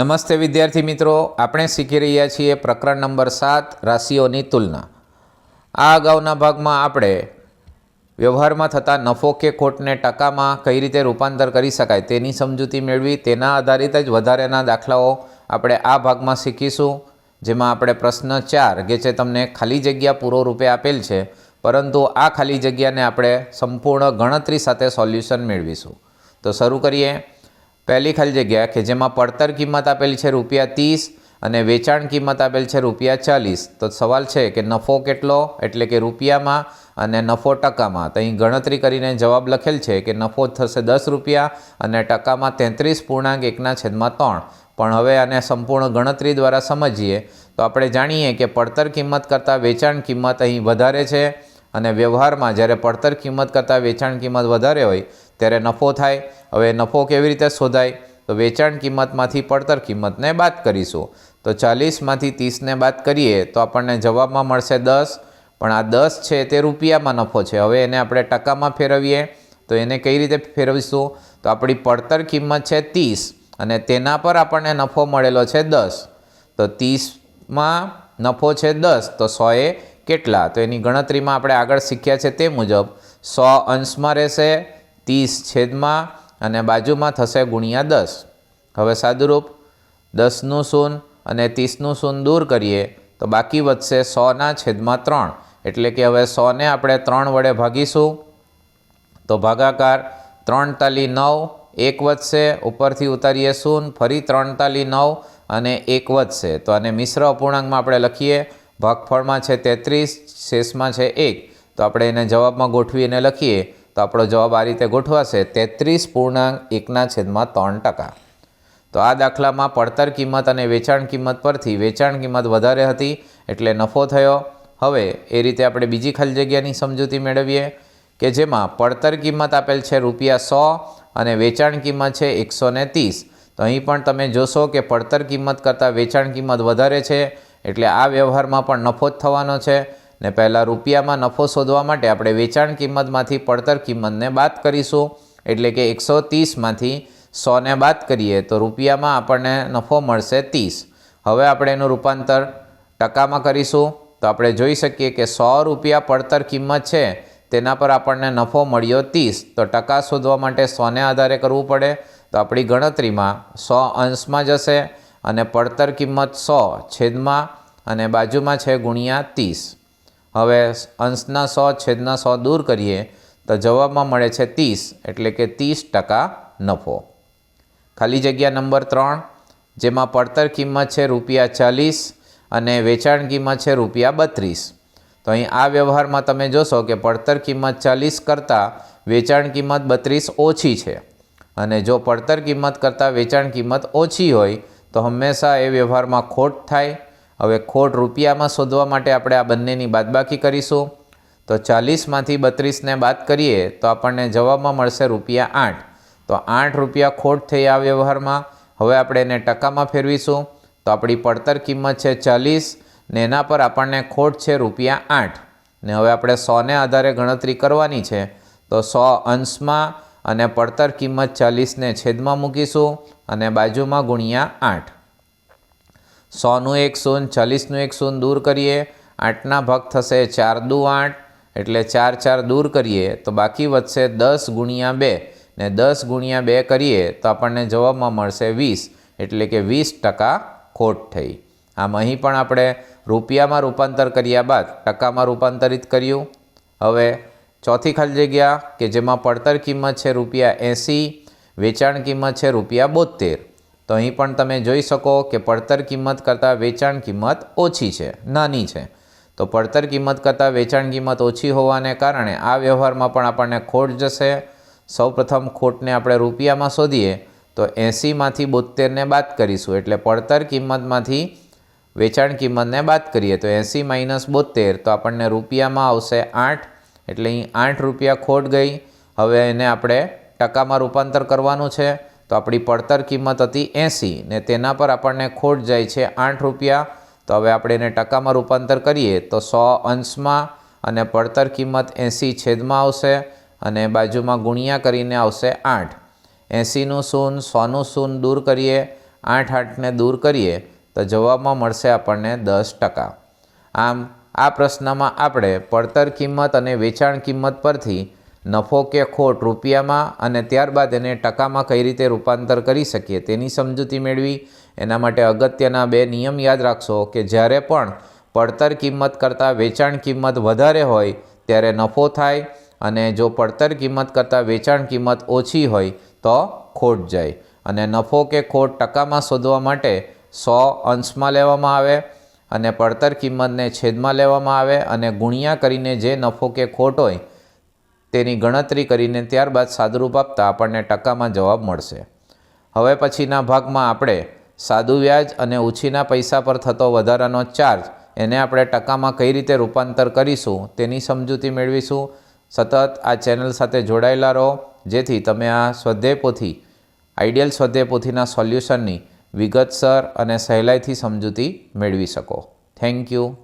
નમસ્તે વિદ્યાર્થી મિત્રો, આપણે શીખી રહ્યા છીએ પ્રકરણ નંબર સાત, રાશિઓની તુલના. આ અગાઉના ભાગમાં આપણે વ્યવહારમાં થતા નફો કે ખોટને ટકામાં કઈ રીતે રૂપાંતર કરી શકાય તેની સમજૂતી મેળવી, તેના આધારિત જ વધારેના દાખલાઓ આપણે આ ભાગમાં શીખીશું, જેમાં આપણે પ્રશ્ન ચાર, કે જે તમને ખાલી જગ્યા પૂરો રૂપે આપેલ છે, પરંતુ આ ખાલી જગ્યાને આપણે સંપૂર્ણ ગણતરી સાથે સોલ્યુશન મેળવીશું. તો શરૂ કરીએ. પહેલી ખાલી જગ્યા કે જેમાં પડતર કિંમત આપેલી છે રૂપિયા ત્રીસ અને વેચાણ કિંમત આપેલ છે રૂપિયા ચાલીસ. તો સવાલ છે કે નફો કેટલો એટલે કે રૂપિયામાં અને નફો ટકામાં? તો અહીં ગણતરી કરીને જવાબ લખેલ છે કે નફો થશે દસ રૂપિયા અને ટકામાં તેત્રીસ પૂર્ણાંક એકના છેદમાં ત્રણ. પણ હવે આને સંપૂર્ણ ગણતરી દ્વારા સમજીએ, તો આપણે જાણીએ કે પડતર કિંમત કરતાં વેચાણ કિંમત અહીં વધારે છે અને વ્યવહારમાં જ્યારે પડતર કિંમત કરતાં વેચાણ કિંમત વધારે હોય ત્યારે નફો થાય. હવે નફો કેવી રીતે શોધાય? તો વેચાણ કિંમતમાંથી પડતર કિંમતને બાદ કરીશું. તો ચાલીસમાંથી ત્રીસને બાદ કરીએ તો આપણને જવાબમાં મળશે દસ. પણ આ દસ છે તે રૂપિયામાં નફો છે. હવે એને આપણે ટકામાં ફેરવીએ. તો એને કઈ રીતે ફેરવીશું? તો આપણી પડતર કિંમત છે ત્રીસ અને તેના પર આપણને નફો મળેલો છે દસ. તો ત્રીસમાં નફો છે દસ. તો સોએ કેટલા? તો એની ગણતરીમાં આપણે આગળ શીખ્યા છે તે મુજબ. સો અંશમાં રહેશે ત્રીસ છેદમાં અને બાજુમાં થશે ગુણ્યા દસ. હવે સાદુરૂપ દસનું શૂન અને ત્રીસનું શૂન દૂર કરીએ તો બાકી વધશે સોના છેદમાં ત્રણ. એટલે કે હવે સોને આપણે ત્રણ વડે ભાગીશું. તો ભાગાકાર ત્રણ તાલી નવ, એક વધશે, ઉપરથી ઉતારીએ શૂન, ફરી ત્રણ તાલી નવ અને એક વધશે. તો આને મિશ્ર અપૂર્ણાંકમાં આપણે લખીએ. ભાગફળમાં છે તેત્રીસ, શેષમાં છે એક. તો આપણે એને જવાબમાં ગોઠવીને લખીએ. તો આપણો જવાબ આ રીતે ગોઠવાશે, તેત્રીસ પૂર્ણાંક એકના છેદમાં ત્રણ ટકા. તો આ દાખલામાં પડતર કિંમત અને વેચાણ કિંમત પરથી વેચાણ કિંમત વધારે હતી એટલે નફો થયો. હવે એ રીતે આપણે બીજી ખાલી જગ્યાની સમજૂતી મેળવીએ કે જેમાં પડતર કિંમત આપેલ છે રૂપિયા સો અને વેચાણ કિંમત છે એકસો ને ત્રીસ. તો અહીં પણ તમે જોશો કે પડતર કિંમત કરતાં વેચાણ કિંમત વધારે છે, એટલે આ વ્યવહારમાં પણ નફો જ થવાનો છે. ને પહેલાં રૂપિયામાં નફો શોધવા માટે આપણે વેચાણ કિંમતમાંથી પડતર કિંમતને બાદ કરીશું. એટલે કે એકસો ત્રીસમાંથી સોને બાદ કરીએ તો રૂપિયામાં આપણને નફો મળશે ત્રીસ. હવે આપણે એનું રૂપાંતર ટકામાં કરીશું. તો આપણે જોઈ શકીએ કે સો રૂપિયા પડતર કિંમત છે, તેના પર આપણને નફો મળ્યો ત્રીસ. તો ટકા શોધવા માટે સોને આધારે કરવું પડે. તો આપણી ગણતરીમાં સો અંશમાં જશે અને પડતર કિંમત સો છેદમાં અને બાજુમાં છે ગુણ્યા ત્રીસ. હવે અંશના સો, છેદના સો દૂર કરીએ તો જવાબમાં મળે છે ત્રીસ, એટલે કે ત્રીસ ટકા નફો. ખાલી જગ્યા નંબર ત્રણ, જેમાં પડતર કિંમત છે રૂપિયા ચાલીસ અને વેચાણ કિંમત છે રૂપિયા બત્રીસ. તો અહીં આ વ્યવહારમાં તમે જોશો કે પડતર કિંમત ચાલીસ કરતાં વેચાણ કિંમત બત્રીસ ઓછી છે. અને જો પડતર કિંમત કરતાં વેચાણ કિંમત ઓછી હોય, તો હંમેશા એ વ્યવહારમાં ખોટ થાય હવે ખોટ રૂપિયામાં શોધવા માટે આપણે આ બંનેની બાદબાકી કરીશું. તો ચાલીસમાંથી બત્રીસને બાદ કરીએ તો આપણને જવાબમાં મળશે રૂપિયા આઠ. તો આઠ રૂપિયા ખોટ થઈ આ વ્યવહારમાં. હવે આપણે એને ટકામાં ફેરવીશું. તો આપણી પડતર કિંમત છે ચાલીસ ને એના પર આપણને ખોટ છે રૂપિયા આઠ. ને હવે આપણે સોને આધારે ગણતરી કરવાની છે. તો સો અંશમાં અને પડતર કિંમત ચાલીસને છેદમાં મૂકીશું અને બાજુમાં ગુણ્યા આઠ. સોનું એક સૂન ચાલીસનું એક સૂન દૂર કરીએ. આઠના ભાગ થશે ચાર દુ આઠ, એટલે ચાર ચાર દૂર કરીએ. તો બાકી વધશે દસ ગુણ્યા બે. ને દસ ગુણ્યા બે કરીએ તો આપણને જવાબમાં મળશે વીસ. એટલે કે વીસ ટકા ખોટ થઈ. આમ અહીં પણ આપણે રૂપિયામાં રૂપાંતર કર્યા બાદ ટકામાં રૂપાંતરિત કર્યું. હવે ચોથી ખાલી જગ્યા કે જેમાં પડતર કિંમત છે રૂપિયા એંસી, વેચાણ કિંમત છે રૂપિયા બોતેર તો અહીં પણ તમે જોઈ શકો કે પડતર કિંમત કરતાં વેચાણ કિંમત ઓછી છે, નાની છે. તો પડતર કિંમત કરતાં વેચાણ કિંમત ઓછી હોવાને કારણે આ વ્યવહારમાં પણ આપણને ખોટ જશે. સૌપ્રથમ ખોટને આપણે રૂપિયામાં શોધીએ તો એંસીમાંથી બોતેરને બાદ કરીશું, એટલે પડતર કિંમતમાંથી વેચાણ કિંમતને બાદ કરીએ તો એંસી માઇનસ બોતેર તો આપણને રૂપિયામાં આવશે આઠ, એટલે અહીં આઠ રૂપિયા ખોટ ગઈ. હવે એને આપણે ટકામાં રૂપાંતર કરવાનું છે. તો આપણી પડતર કિંમત હતી એંસી ને તેના પર આપણને ખોટ જાય છે આઠ રૂપિયા. તો હવે આપણે એને ટકામાં રૂપાંતર કરીએ તો સો અંશમાં અને પડતર કિંમત એંસી છેદમાં આવશે અને બાજુમાં ગુણ્યા કરીને આવશે આઠ. એંસીનું શૂન, સોનું શૂન દૂર કરીએ, આઠ આઠને દૂર કરીએ તો જવાબમાં મળશે આપણને દસ ટકા. આમ, આ પ્રશ્નમાં આપણે પડતર કિંમત અને વેચાણ કિંમત પરથી નફો કે ખોટ રૂપિયામાં અને ત્યારબાદ એને ટકામાં કઈ રીતે રૂપાંતર કરી શકીએ તેની સમજૂતી મેળવી. એના માટે અગત્યના બે નિયમ યાદ રાખશો કે જ્યારે પણ પડતર કિંમત કરતાં વેચાણ કિંમત વધારે હોય ત્યારે નફો થાય અને જો પડતર કિંમત કરતાં વેચાણ કિંમત ઓછી હોય તો ખોટ જાય. અને નફો કે ખોટ ટકામાં શોધવા માટે સો અંશમાં લેવામાં આવે અને પડતર કિંમતને છેદમાં લેવામાં આવે અને ગુણ્યા કરીને જે નફો કે ખોટ હોય તેની ગણતરી કરીને ત્યારબાદ સાદુરૂપ આપતા આપણને ટકામાં જવાબ મળશે. હવે પછીના ભાગમાં આપણે સાદું વ્યાજ અને ઉછીના પૈસા પર થતો વધારાનો ચાર્જ એને આપણે ટકામાં કઈ રીતે રૂપાંતર કરીશું તેની સમજૂતી મેળવીશું. સતત આ ચેનલ સાથે જોડાયેલા રહો, જેથી તમે આ સ્વાધ્યાય આઈડિયલ સ્વાધ્યાય સોલ્યુશનની વિગતસર અને સહેલાઈથી સમજૂતી મેળવી શકો. Thank you.